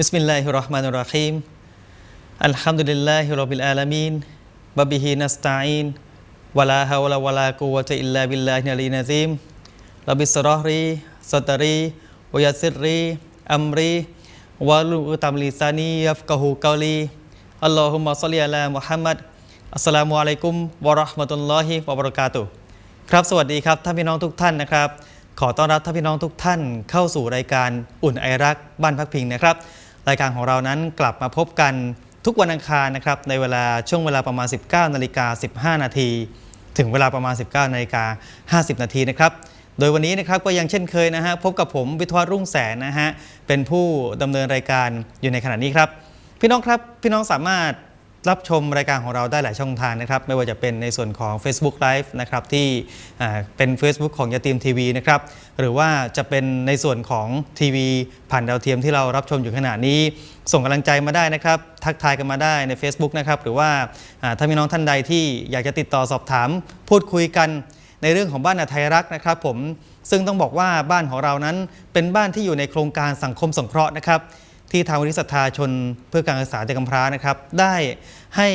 بسم الله الرحمن الرحيم الحمد لله رب العالمين وبه نستعين ولا حول ولا قوة إلا بالله العلي العظيم رب اشرح لي صدري ويسر لي أمري واحلل عقدة من لساني يفقهوا قولي اللهم صل على محمد อัสสลามุอะลัยกุมวะราะห์มะตุลลอฮิวะบะเราะกาตุครับสวัสดีครับท่านพี่น้องทุกท่านนะครับ ขอต้อนรับท่านพี่น้องทุกท่านเข้าสู่รายการอุ่นไอรักบ้านพักพิงนะครับ รายการของเรานั้นกลับมาพบกันทุกวันอังคารนะครับในเวลาช่วงเวลาประมาณ 19นาฬิกา15 นาที ถึงเวลาประมาณ 19นาฬิกา50 นาทีนะครับโดยวันนี้นะครับก็ยังเช่นเคยนะฮะพบกับผมวิทวัฒน์รุ่งแสนนะฮะเป็นผู้ดำเนินรายการอยู่ในขณะนี้ครับ พี่น้องครับพี่น้องสามารถ รับชมรายการของเราได้หลายช่องทางนะครับ ไม่ว่าจะเป็นในส่วนของ Facebook Live นะครับที่เป็น Facebook ของยาตีมทีวีนะครับหรือว่าจะเป็นในส่วนของทีวี ผ่านดาวเทียมที่เรารับชมอยู่ขณะนี้ ส่งกำลังใจมาได้นะครับ ทักทายกันมาได้ใน Facebook นะครับหรือว่าอ่าถ้ามีน้องท่านใดที่อยากจะติดต่อสอบถาม พูดคุยกันในเรื่องของบ้านอาไทยรักนะครับ ผมซึ่งต้องบอกว่าบ้านของเรานั้นเป็นบ้านที่อยู่ในโครงการสังคมสงเคราะห์นะครับ ที่ทางวิทยศรัทธาชนเพื่อการศึกษาเด็กกำพร้านะครับ ได้ให้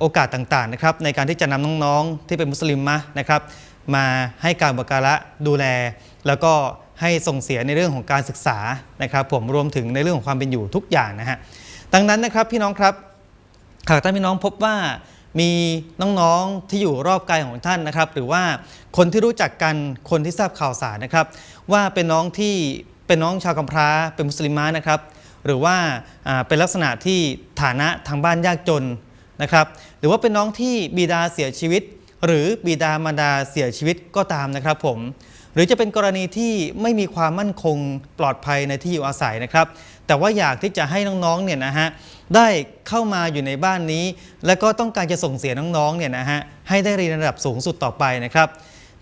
โอกาสต่างๆนะครับในการที่จะนำน้องๆ ที่เป็นมุสลิมมะนะครับ มาให้การบการะดูแล แล้วก็ให้ส่งเสียในเรื่องของการศึกษานะครับ ผมรวมถึงในเรื่องของความเป็นอยู่ทุกอย่างนะฮะดังนั้นนะครับพี่น้องครับหากท่านพี่น้องพบว่ามีน้องๆที่อยู่รอบกายของท่านนะครับ หรือว่าคนที่รู้จักกันคนที่ทราบข่าวสารนะครับ ว่าเป็นน้องที่เป็นน้องชาวกำพร้าเป็นมุสลิมะนะครับ หรือว่าเป็นลักษณะที่ฐานะทางบ้านยากจนนะครับหรือว่าเป็นน้องที่บิดาเสียชีวิต หรือบิดามารดาเสียชีวิตก็ตามนะครับผมหรือจะเป็นกรณีที่ไม่มีความมั่นคงปลอดภัยในที่อยู่อาศัยนะครับ แต่ว่าอยากที่จะให้น้องๆเนี่ยนะฮะได้เข้ามาอยู่ในบ้านนี้ และก็ต้องการจะส่งเสียน้องๆเนี่ยนะฮะให้ได้เรียนระดับสูงสุดต่อไปนะครับ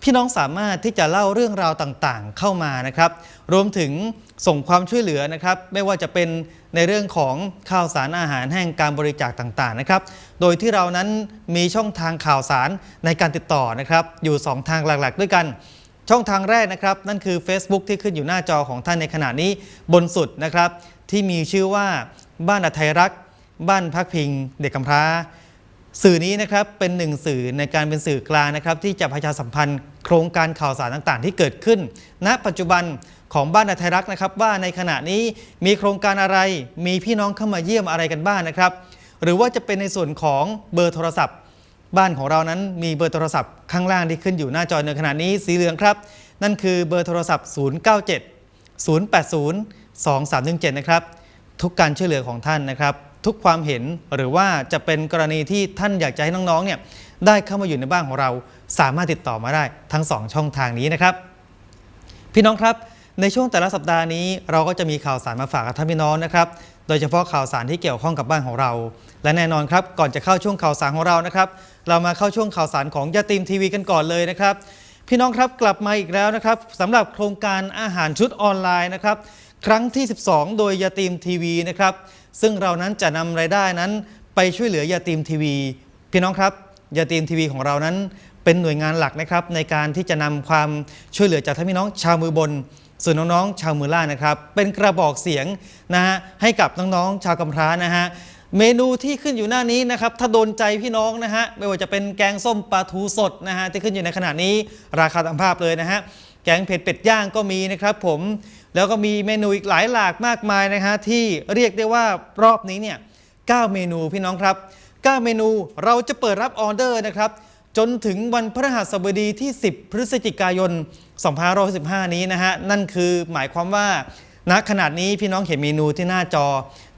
พี่น้องสามารถที่จะเล่าเรื่องราวต่างๆ เข้ามานะครับ รวมถึงส่งความช่วยเหลือนะครับ ไม่ว่าจะเป็นในเรื่องของข้าวสารอาหารแห้งการบริจาคต่างๆนะครับ โดยที่เรานั้นมีช่องทางข่าวสารในการติดต่อนะครับ อยู่ 2 ทางหลักๆ ด้วยกัน ช่องทางแรกนะครับ นั่นคือ Facebook ที่ขึ้นอยู่หน้าจอของท่านในขณะนี้บนสุดนะครับ ที่มีชื่อว่าบ้านอาไทยรัก บ้านพักพิง เด็กกำพร้า สื่อนี้นะครับเป็นหนึ่งสื่อในการเป็นสื่อกลางนะครับที่จะประชาสัมพันธ์ โครงการข่าวสารต่างๆ ที่เกิดขึ้น ณ ปัจจุบันของบ้านอาไทยรักนะครับ ว่าในขณะนี้มีโครงการอะไร มีพี่น้องเข้ามาเยี่ยมอะไรกันบ้างนะครับ หรือว่าจะเป็นในส่วนของเบอร์โทรศัพท์ บ้านของเรานั้นมีเบอร์โทรศัพท์ข้างล่างที่ขึ้นอยู่หน้าจอในขณะนี้สีเหลืองครับ นั่นคือเบอร์โทรศัพท์ 097 080 2317 นะครับทุกการช่วยเหลือของท่านนะครับ ทุกความเห็นหรือว่าจะเป็นกรณีที่ท่านอยากจะให้น้องๆเนี่ยได้เข้ามาอยู่ในบ้านของเรา สามารถติดต่อมาได้ทั้ง 2 ช่องทางนี้นะครับ พี่น้องครับในช่วงแต่ละสัปดาห์นี้เราก็จะมีข่าวสารมาฝากกับท่านพี่น้องนะครับโดยเฉพาะข่าวสารที่เกี่ยวข้องกับบ้านของเรา และแน่นอนครับก่อนจะเข้าช่วงข่าวสารของเรานะครับ เรามาเข้าช่วงข่าวสารของยาตีมทีวีกันก่อนเลยนะครับ พี่น้องครับกลับมาอีกแล้วนะครับสำหรับโครงการอาหารชุดออนไลน์นะครับครั้งที่ 12 โดยยาตีมทีวีนะครับ ซึ่งเรานั้นจะนำรายได้นั้น ไปช่วยเหลือยาตีมทีวี พี่น้องครับยาตีมทีวีของเรานั้น เป็นหน่วยงานหลักนะครับ ในการที่จะนำความช่วยเหลือจากท่านพี่น้องชาวมือบนส่วนน้องๆชาวมือล่างนะครับ เป็นกระบอกเสียงนะฮะให้กับน้องๆชาวกำพร้านะฮะเมนูที่ขึ้นอยู่หน้านี้นะครับ ถ้าโดนใจพี่น้องนะฮะไม่ว่าจะเป็นแกงส้มปลาทูสดนะฮะที่ขึ้นอยู่ในขณะนี้ราคาตามภาพเลยนะฮะแกงเผ็ดเป็ดย่างก็มีนะครับ ผม แล้วก็มีเมนูอีกหลายหลากมากมายนะฮะที่เรียกได้ว่ารอบนี้เนี่ย9เมนูพี่น้องครับ 9 เมนูเราจะเปิดรับออเดอร์นะครับ จนถึงวันพฤหัสบดีที่ 10 พฤศจิกายน2515 นี้นะฮะ นั่นคือหมายความว่าณขนาดนี้พี่น้องเห็นเมนูที่หน้าจอ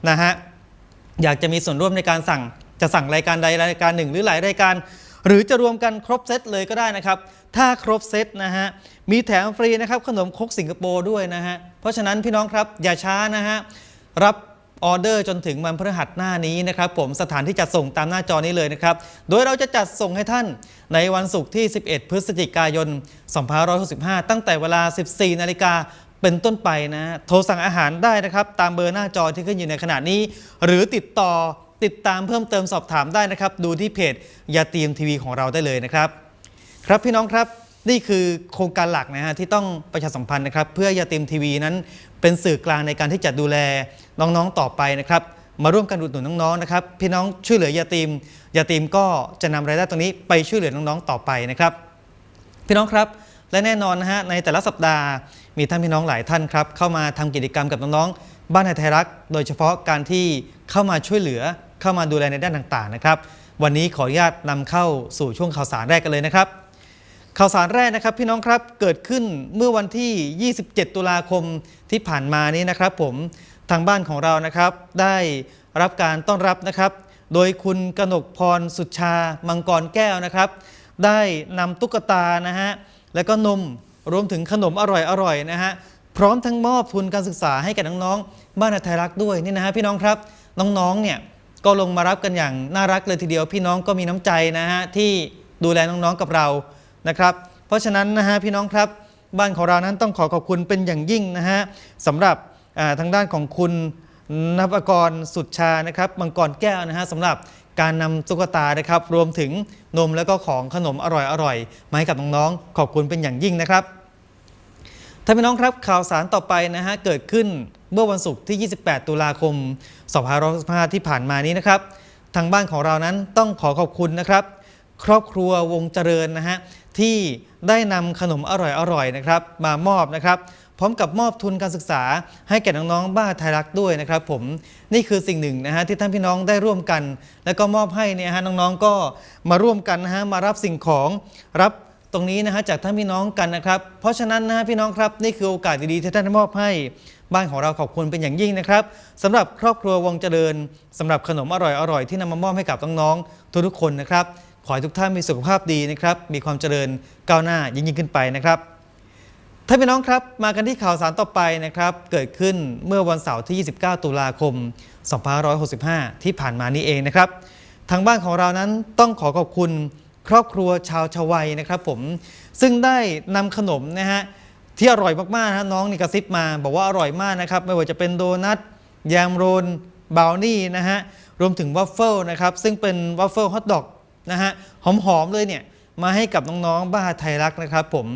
นะฮะ อยากจะมีส่วนร่วมในการสั่งจะสั่งรายการใดรายการหนึ่งหรือหลายรายการ หรือจะรวมกันครบเซตเลยก็ได้นะครับ ถ้าครบเซตนะฮะ มีแถมฟรีนะครับขนมคกสิงคโปร์ด้วยนะฮะ เพราะฉะนั้นพี่น้องครับอย่าช้านะฮะ รับออเดอร์จนถึงวันพฤหัสหน้านี้นะครับผมสถานที่จัดส่งตามหน้าจอนี้เลยนะครับ โดยเราจะจัดส่งให้ท่านในวันศุกร์ที่ 11 พฤศจิกายน 2565 ตั้งแต่เวลา 14 นาฬิกาเป็นต้นไปนะฮะโทรสั่งอาหารได้นะครับ ตามเบอร์หน้าจอที่ขึ้นอยู่ในขณะนี้ หรือติดต่อติดตามเพิ่มเติมสอบถามได้นะครับ ดูที่เพจยาตีมทีวีของเราได้เลยนะครับ ครับพี่น้องครับนี่คือโครงการหลักนะฮะที่ต้องประชาสัมพันธ์นะครับ เพื่อยาติมทีวีนั้นเป็นสื่อกลางในการที่จะดูแลน้องๆต่อไปนะครับ มาร่วมกันอุดหนุนน้องๆนะครับ พี่น้องช่วยเหลือยาติมยาติมก็จะนำรายได้ตรงนี้ไปช่วยเหลือน้องๆต่อไปนะครับ พี่น้องครับและแน่นอนนะฮะในแต่ละสัปดาห์มีท่านพี่น้องหลายท่านครับ เข้ามาทำกิจกรรมกับน้องๆบ้านไทยรัก โดยเฉพาะการที่เข้ามาช่วยเหลือเข้ามาดูแลในด้านต่างๆนะครับ วันนี้ขออนุญาตนำเข้าสู่ช่วงข่าวสารแรกกันเลยนะครับ ข่าวสารแรกนะครับพี่น้องครับเกิดขึ้นเมื่อวันที่ 27 ตุลาคมที่ผ่านมานี้นะครับ ผมทางบ้านของเรานะครับ ได้รับการต้อนรับนะครับ โดยคุณกนกพรสุชา มังกรแก้วนะครับ ได้นำตุ๊กตานะฮะแล้วก็นมรวมถึงขนมอร่อยๆนะฮะพร้อมทั้งมอบทุนการศึกษาให้แก่น้องๆบ้านไทยรักด้วยนี่นะฮะพี่น้องครับน้องๆเนี่ยก็ลงมารับกันอย่างน่ารักเลยทีเดียว พี่น้องก็มีน้ำใจนะฮะที่ดูแลน้องๆกับเรา นะครับ เพราะฉะนั้นนะฮะพี่น้องครับบ้านของเรานั้นต้องขอขอบคุณเป็นอย่างยิ่งนะฮะสำหรับทางด้านของคุณนภกรสุดชานะครับมังกรแก้วนะฮะสำหรับการนำตุ๊กตานะครับ รวมถึงนมแล้วก็ของขนมอร่อยๆมาให้กับน้องๆขอบคุณเป็นอย่างยิ่งนะครับท่านพี่น้องครับข่าวสารต่อไปนะฮะเกิดขึ้นเมื่อวันศุกร์ที่ 28 ตุลาคม 2565ที่ผ่านมานี้นะครับ ทางบ้านของเรานั้นต้องขอขอบคุณนะครับ ครอบครัววงเจริญนะฮะ ที่ได้นำขนมอร่อยๆนะครับ มามอบนะครับ พร้อมกับมอบทุนการศึกษา ให้แก่น้องๆบ้านไทยรักด้วยนะครับ ผมนี่คือสิ่งหนึ่งนะฮะที่ท่านพี่น้องได้ร่วมกัน แล้วก็มอบให้เนี่ยฮะน้องๆก็มาร่วมกันนะฮะมารับสิ่งของรับตรงนี้นะฮะจากท่านพี่น้องกันนะครับ เพราะฉะนั้นนะฮะพี่น้องครับนี่คือโอกาสดีๆที่ท่านได้มอบให้บ้านของเราขอบคุณเป็นอย่างยิ่งนะครับสำหรับครอบครัววงเจริญสำหรับขนมอร่อยๆที่นำมามอบให้กับน้องๆทุกๆคนนะครับ ขอให้ทุกท่านมีสุขภาพดีนะครับ มีความเจริญก้าวหน้ายิ่งๆขึ้นไปนะครับท่านพี่น้องครับ มากันที่ข่าวสารต่อไปนะครับ เกิดขึ้นเมื่อวันเสาร์ที่ 29 ตุลาคม 2565 ที่ผ่านมานี้เองนะครับ ทางบ้านของเรานั้นต้องขอขอบคุณครอบครัวชาวชวัยนะครับผม ซึ่งได้นำขนมนะฮะที่อร่อยมากๆนะน้องนี่กระซิบมา บอกว่าอร่อยมากนะครับ ไม่ว่าจะเป็นโดนัทแยมโรนบาวนี่นะฮะรวมถึงวัฟเฟิลนะครับซึ่งเป็นวัฟเฟิลฮอทดอก นะฮะหอมๆเลยเนี่ยมาให้กับน้องๆบ้านไทยรักนะครับ ผม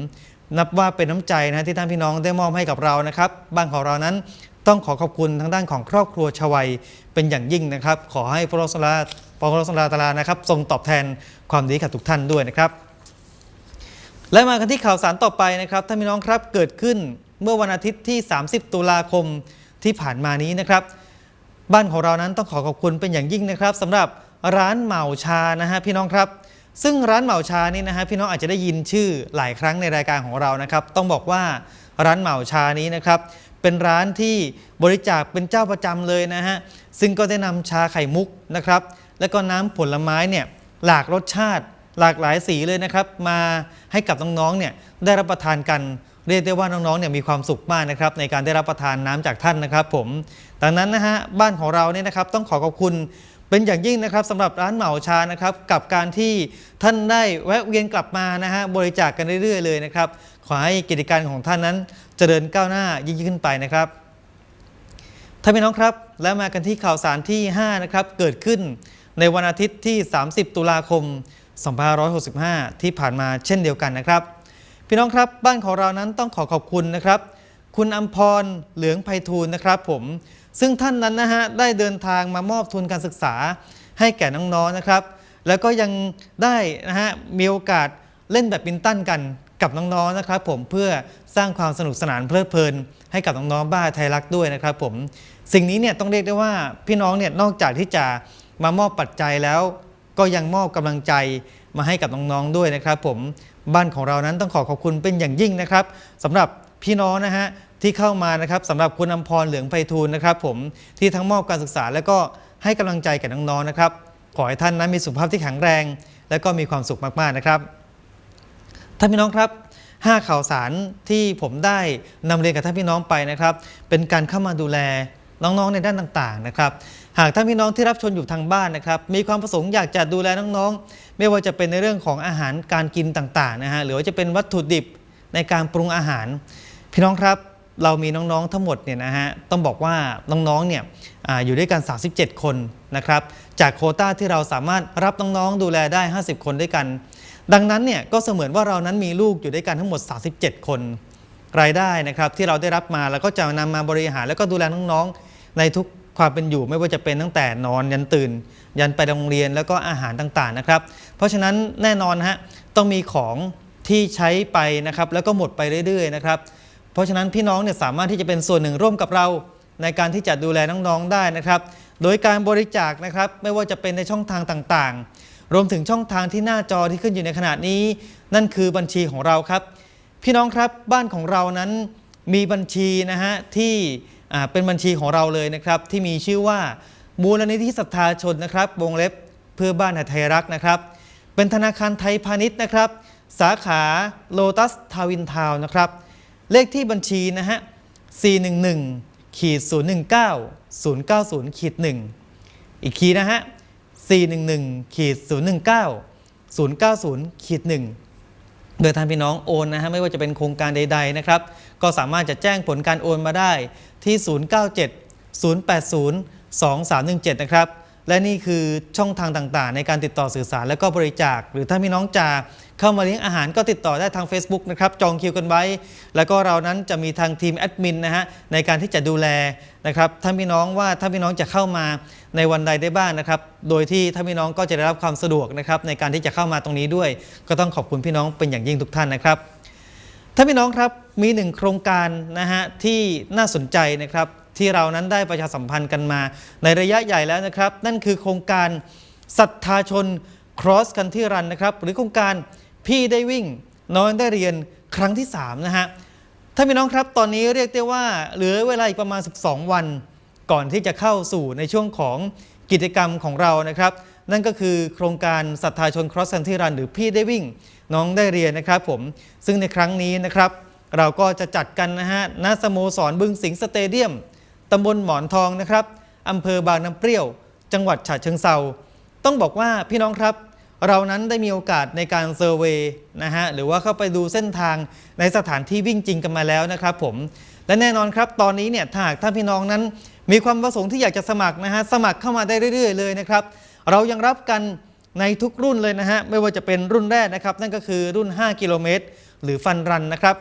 นับว่าเป็นน้ำใจนะที่ท่านพี่น้องได้มอบให้กับเรานะครับบ้านของเรานั้นต้องขอขอบคุณทางด้านของครอบครัวชวัยเป็นอย่างยิ่งนะครับ ขอให้พระรสลาพระรสลาตาลานะครับ ทรงตอบแทนความดีกับทุกท่านด้วยนะครับ และมากันที่ข่าวสารต่อไปนะครับท่านพี่น้องครับเกิดขึ้นเมื่อวันอาทิตย์ที่ 30 ตุลาคมที่ผ่านมานี้นะครับ บ้านของเรานั้นต้องขอขอบคุณเป็นอย่างยิ่งนะครับสำหรับ ร้านเหมาชานะฮะพี่น้องครับ ซึ่งร้านเหมาชานี่นะฮะพี่น้องอาจจะได้ยินชื่อหลายครั้งในรายการของเรานะครับ ต้องบอกว่าร้านเหมาชานี้นะครับเป็นร้านที่บริจาคเป็นเจ้าประจำเลยนะฮะซึ่งก็ได้นำชาไข่มุกนะครับ แล้วก็น้ำผลไม้เนี่ยหลากรสชาติหลากหลายสีเลยนะครับ มาให้กับน้องๆเนี่ยได้รับประทานกันเรียกได้ว่าน้องๆเนี่ยมีความสุขมากนะครับในการได้รับประทานน้ำจากท่านนะครับ ผม ดังนั้นนะฮะบ้านของเราเนี่ยนะครับต้องขอขอบคุณ เป็นอย่างยิ่งนะครับสำหรับร้านเหมาชานะครับกับการที่ท่านได้แวะเวียนกลับมานะฮะบริจาคกกันเรื่อยๆเลยนะครับขอให้กิจการของท่านนั้นเจริญก้าวหน้ายิ่งขึ้นไปนะครับท่านพี่น้องครับและมากันที่ข่าวสารที่5นะครับเกิดขึ้นในวันอาทิตย์ที่ 30 ตุลาคม 2565 ที่ผ่านมาเช่นเดียวกันนะครับ พี่น้องครับบ้านของเรานั้นต้องขอขอบคุณนะครับ คุณอัมพรเหลืองไพฑูรย์นะครับ ผม ซึ่งท่านนั้นนะฮะได้เดินทางมามอบทุนการศึกษาให้แก่น้องๆนะครับ แล้วก็ยังได้นะฮะมีโอกาสเล่นแบดมินตันกันกับน้องๆนะครับ ผมเพื่อสร้างความสนุกสนานเพลิดเพลิน ให้กับน้องๆบ้านไทยรักด้วยนะครับ ผมสิ่งนี้เนี่ยต้องเรียกได้ว่าพี่น้องเนี่ยนอกจากที่จะมามอบปัจจัยแล้ว ก็ยังมอบกำลังใจมาให้กับน้องๆด้วยนะครับ ผมบ้านของเรานั้นต้องขอขอบคุณเป็นอย่างยิ่งนะครับสำหรับพี่น้องนะฮะ ที่เข้ามานะครับสำหรับคุณอำพรเหลืองไพฑูรย์นะครับ ผมที่ทั้งมอบการศึกษา และก็ให้กำลังใจแก่น้องๆนะครับ ขอให้ท่านนั้นมีสุขภาพที่แข็งแรง และก็มีความสุขมากๆนะครับท่านพี่น้องครับ5ข่าวสารที่ผมได้นำเรียนกับท่านพี่น้องไปนะครับ เป็นการเข้ามาดูแลน้องๆในด้านต่างๆนะครับหากท่านพี่น้องที่รับชมอยู่ทางบ้านนะครับ มีความประสงค์อยากจะดูแลน้องๆ ไม่ว่าจะเป็นในเรื่องของอาหารการกินต่างๆนะฮะหรือว่าจะเป็นวัตถุดิบในการปรุงอาหาร พี่น้องครับ เรามีน้องๆทั้งหมดเนี่ยนะฮะต้องบอกว่าน้องๆเนี่ยออยู่ด้วยกัน 37 คนนะครับจากโควต้าที่เราสามารถรับน้องๆดูแลได้ 50 คนด้วยกัน ดังนั้นเนี่ยก็เสมือนว่าเรานั้นมีลูกอยู่ด้วยกันทั้งหมด 37 คน รายได้นะครับที่เราได้รับมาแล้วก็จะนำมาบริหารแล้วก็ดูแลน้องๆ ในทุกความเป็นอยู่ไม่ว่าจะเป็นตั้งแต่นอนยันตื่น ยันไปโรงเรียนแล้วก็อาหารต่างๆนะครับ เพราะฉะนั้นแน่นอนฮะต้องมีของที่ใช้ไปนะครับแล้วก็หมดไปเรื่อยๆนะครับ เพราะฉะนั้นพี่น้องเนี่ยสามารถที่จะเป็นส่วนหนึ่งร่วมกับเราในการที่จะดูแลน้องๆได้นะครับ โดยการบริจาคนะครับไม่ว่าจะเป็นในช่องทางต่างๆ รวมถึงช่องทางที่หน้าจอที่ขึ้นอยู่ในขณะนี้ นั่นคือบัญชีของเราครับ พี่น้องครับบ้านของเรานั้นมีบัญชีนะฮะที่เป็นบัญชีของเราเลยนะครับ ที่มีชื่อว่ามูลนิธิศรัทธาชนนะครับ วงเล็บเพื่อบ้านไทยรักนะครับ เป็นธนาคารไทยพาณิชย์นะครับ สาขาโลตัสทาวินทาวนะครับ เลขที่บัญชีนะฮะ 411ขีด019 090ขีด1อีกคีนะฮะ 411ขีด019 090ขีด1โดยทางพี่น้องโอนนะฮะไม่ว่าจะเป็นโครงการใด ๆนะครับ ก็สามารถจะแจ้งผลการโอนมาได้ที่ 097 080 2317 นะครับ และนี่คือช่องทางต่างๆ ในการติดต่อสื่อสารและก็บริจาค หรือถ้าพี่น้องจะเข้ามาเลี้ยงอาหารก็ติดต่อได้ทาง Facebook นะครับจองคิวกันไว้ แล้วก็เรานั้นจะมีทางทีมแอดมินนะฮะในการที่จะดูแลนะครับท่านพี่น้องว่าถ้าพี่น้องจะเข้ามาในวันใดได้บ้างนะครับ โดยที่ท่านพี่น้องก็จะได้รับความสะดวกนะครับในการที่จะเข้ามาตรงนี้ด้วย ก็ต้องขอบคุณพี่น้องเป็นอย่างยิ่งทุกท่านนะครับท่านพี่น้องครับมีหนึ่งโครงการนะฮะที่น่าสนใจนะครับ ที่เรานั้นได้ประชาสัมพันธ์กันมา ในระยะใหญ่แล้วนะครับ นั่นคือโครงการศรัทธาชน cross country run นะครับ หรือโครงการพี่ได้วิ่ง น้องได้เรียนครั้งที่ 3 นะฮะท่านพี่น้องครับตอนนี้เรียกได้ว่าเหลือเวลาอีกประมาณ 12 วัน ก่อนที่จะเข้าสู่ในช่วงของกิจกรรมของเรานะครับ นั่นก็คือโครงการศรัทธาชน cross country run หรือพี่ได้วิ่ง น้องได้เรียนนะครับผมซึ่งในครั้งนี้นะครับ เราก็จะจัดกันนะฮะณสโมสรบึงสิงสเตเดียม ตำบลหมอนทองนะครับอำเภอบางน้ำเปรี้ยว จังหวัดฉะเชิงเซาต้องบอกว่าพี่น้องครับ เรานั้นได้มีโอกาสในการเซอร์เวย์นะฮะหรือว่าเข้าไปดูเส้นทางในสถานที่วิ่งจริงกันมาแล้วนะครับผมและแน่นอนครับ ตอนนี้เนี่ยถ้าหากท่านพี่น้องนั้น มีความประสงค์ที่อยากจะสมัครนะฮะสมัครเข้ามาได้เรื่อย ๆ เลยนะครับ เรายังรับกันในทุกรุ่นเลยนะฮะไม่ว่าจะเป็นรุ่นแรกนะครับ นั่นก็คือรุ่น 5 กิโลเมตร หรือฟันรันนะครับ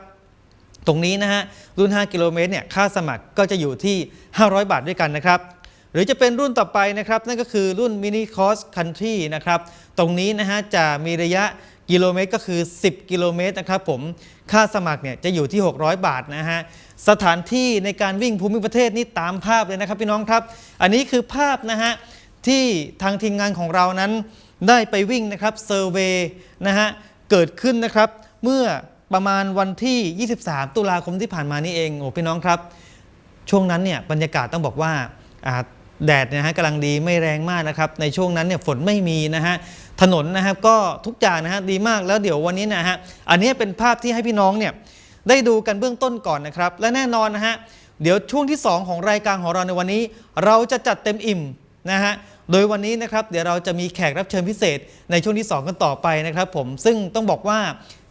ตรงนี้นะฮะรุ่น 5 กิโลเมตรเนี่ยค่าสมัครก็จะอยู่ที่ 500 บาทด้วยกันนะครับ หรือจะเป็นรุ่นต่อไปนะครับ นั่นก็คือรุ่นมินิคอสคันทรีนะครับ ตรงนี้นะฮะจะมีระยะกิโลเมตรก็คือ 10 กิโลเมตรนะครับผมค่าสมัครเนี่ยจะอยู่ที่ 600 บาทนะฮะสถานที่ในการวิ่งภูมิประเทศนี่ตามภาพเลยนะครับพี่น้องครับ อันนี้คือภาพนะฮะที่ทางทีมงานของเรานั้นได้ไปวิ่งนะครับเซอร์เวย์นะฮะเกิดขึ้นนะครับเมื่อ ประมาณวันที่ 23 ตุลาคมที่ผ่านมานี่เองโอ้พี่น้องครับ ช่วงนั้นเนี่ยบรรยากาศต้องบอกว่าแดดนยนะฮะกำลังดีไม่แรงมากนะครับ ในช่วงนั้นเนี่ยฝนไม่มีนะฮะถนนนะครับก็ทุกอย่างนะฮะดีมากแล้วเดี๋ยววันนี้นะฮะอันนี้เป็นภาพที่ให้พี่น้องเนี่ยได้ดูกันเบื้องต้นก่อนนะครับ และแน่นอนนะฮะเดี๋ยวช่วงที่ 2 ของรายการของเราในวันนี้ เราจะจัดเต็มอิ่มนะฮะ โดยวันนี้นะครับเดี๋ยวเราจะมีแขกรับเชิญพิเศษในช่วงที่ 2 กันต่อไปนะครับผมซึ่งต้องบอกว่า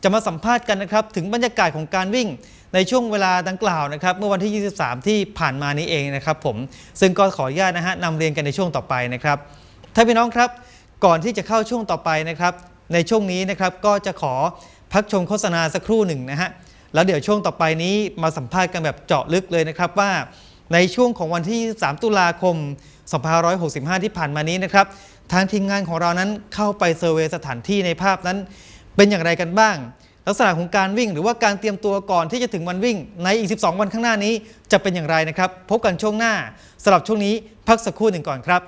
จะมาสัมภาษณ์กันนะครับถึงบรรยากาศของการวิ่งในช่วงเวลาดังกล่าวนะครับเมื่อวันที่ 23 ที่ผ่านมานี้เองนะครับผมซึ่งก็ขออนุญาตนะฮะนำเรียนกันในช่วงต่อไปนะครับท่านพี่น้องครับก่อนที่จะเข้าช่วงต่อไปนะครับในช่วงนี้นะครับก็จะขอพักชมโฆษณาสักครู่หนึ่งนะฮะแล้วเดี๋ยวช่วงต่อไปนี้มาสัมภาษณ์กันแบบเจาะลึกเลยนะครับว่าในช่วงของวันที่ 3 ตุลาคม 2565 ที่ผ่านมานี้นะครับ ทางทีมงานของเรานั้นเข้าไปเซอร์เวยสถานที่ในภาพนั้น เป็นอย่างไรกันบ้าง ลักษณะของการวิ่งหรือว่าการเตรียมตัวก่อนที่จะถึงวันวิ่ง ในอีก 12 วันข้างหน้านี้จะเป็นอย่างไรนะครับ พบกันช่วงหน้าสำหรับช่วงนี้พักสักครู่หนึ่งก่อนครับ